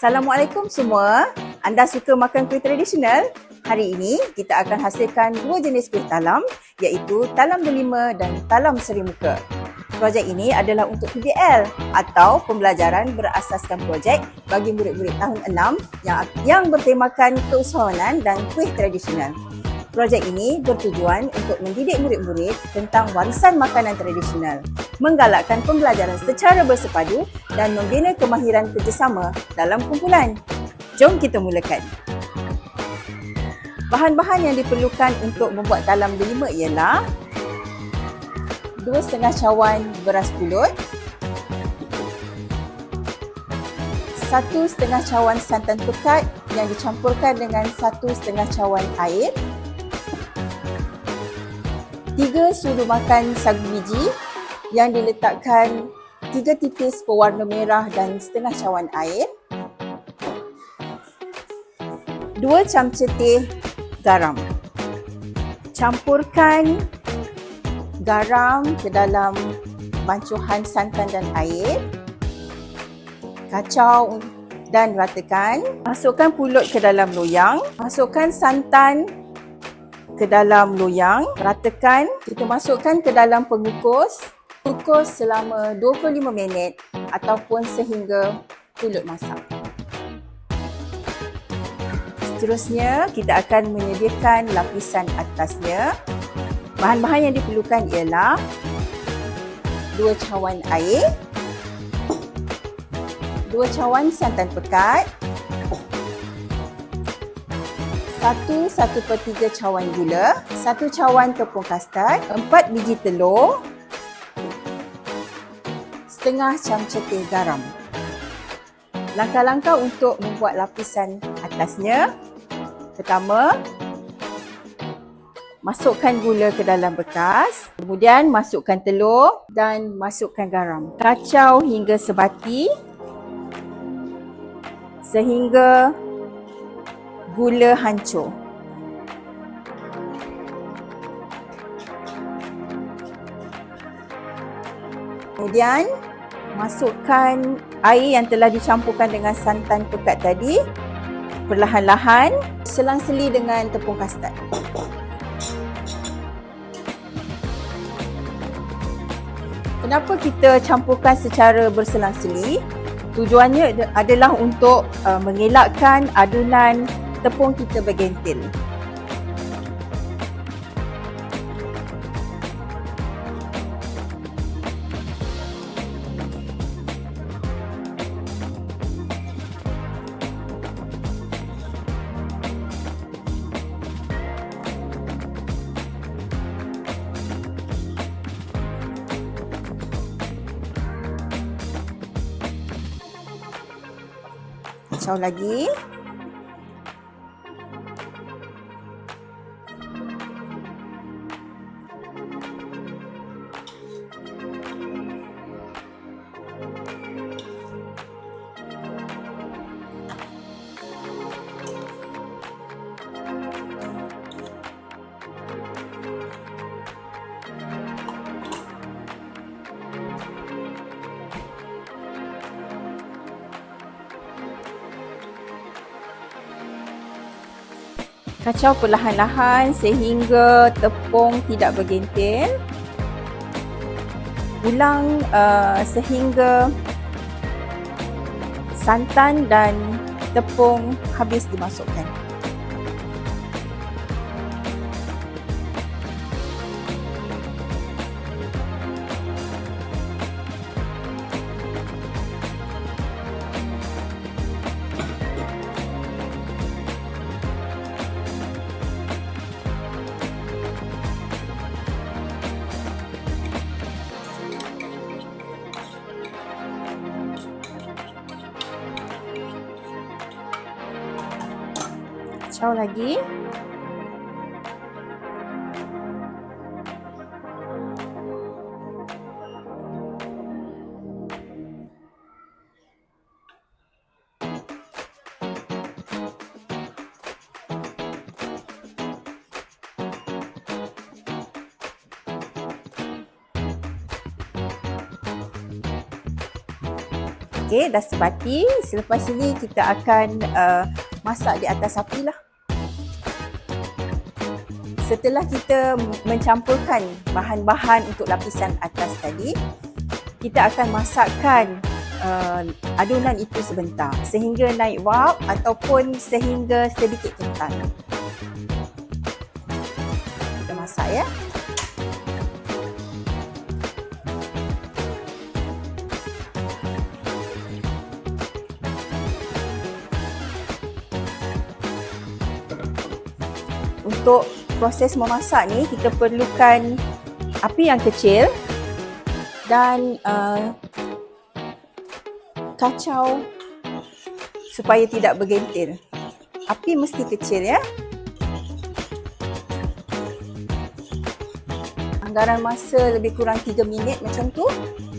Assalamualaikum semua. Anda suka makan kuih tradisional? Hari ini kita akan hasilkan dua jenis kuih talam iaitu talam delima dan talam seri muka. Projek ini adalah untuk PBL atau pembelajaran berasaskan projek bagi murid-murid tahun 6 yang yang bertemakan keusahawanan dan kuih tradisional. Projek ini bertujuan untuk mendidik murid-murid tentang warisan makanan tradisional, menggalakkan pembelajaran secara bersepadu dan membina kemahiran kerjasama dalam kumpulan. Jom kita mulakan. Bahan-bahan yang diperlukan untuk membuat talam delima ialah dua setengah cawan beras pulut, satu setengah cawan santan pekat yang dicampurkan dengan satu setengah cawan air, tiga sudu makan sagu biji yang diletakkan tiga tipis pewarna merah dan setengah cawan air. Dua camca teh garam. Campurkan garam ke dalam bancuhan santan dan air. Kacau dan ratakan. Masukkan pulut ke dalam loyang. Masukkan santan ke dalam loyang, ratakan, kita masukkan ke dalam pengukus, kukus selama 25 minit ataupun sehingga pulut masak. Seterusnya, kita akan menyediakan lapisan atasnya. Bahan-bahan yang diperlukan ialah dua cawan air, dua cawan santan pekat, satu satu per tiga cawan gula, satu cawan tepung kastad, empat biji telur, setengah camca teh garam. Langkah-langkah untuk membuat lapisan atasnya. Pertama, masukkan gula ke dalam bekas, kemudian masukkan telur dan masukkan garam. Kacau hingga sebati sehingga gula hancur. Kemudian masukkan air yang telah dicampurkan dengan santan pekat tadi perlahan-lahan selang-seli dengan tepung kastad. Kenapa kita campurkan secara berselang-seli? Tujuannya adalah untuk uh, mengelakkan adunan tepung kita bergentil. Kacau lagi. Kacau perlahan-lahan sehingga tepung tidak bergentil. Ulang uh, sehingga santan dan tepung habis dimasukkan. kacau lagi. Okey, dah sepati. Selepas ini kita akan uh, masak di atas api lah. Setelah kita mencampurkan bahan-bahan untuk lapisan atas tadi, kita akan masakkan uh, adunan itu sebentar sehingga naik wap ataupun sehingga sedikit kental. Kita masak ya. Untuk proses memasak ni kita perlukan api yang kecil dan uh, kacau supaya tidak bergentil. Api mesti kecil ya. Anggaran masa lebih kurang 3 minit macam tu.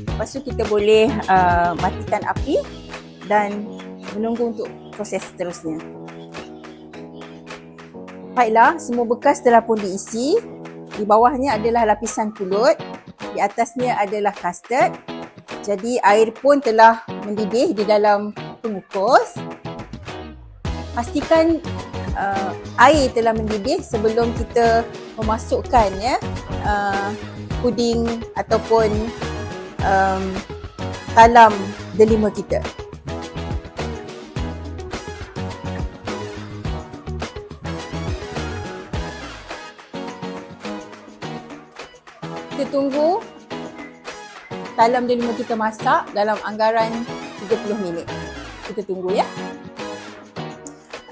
Lepas tu kita boleh uh, matikan api dan menunggu untuk proses seterusnya. Baiklah, semua bekas telah pun diisi. Di bawahnya adalah lapisan pulut. Di atasnya adalah custard. Jadi air pun telah mendidih di dalam pengukus. Pastikan uh, air telah mendidih sebelum kita memasukkan ya uh, puding ataupun um, talam delima kita. Kita tunggu talam delima kita masak dalam anggaran 30 minit. Kita tunggu ya.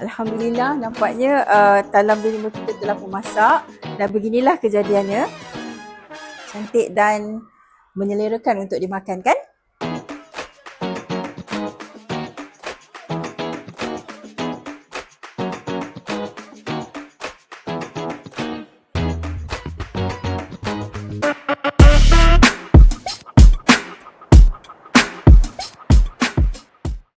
Alhamdulillah nampaknya uh, talam delima kita telah memasak dan beginilah kejadiannya. Cantik dan menyelerakan untuk dimakan kan?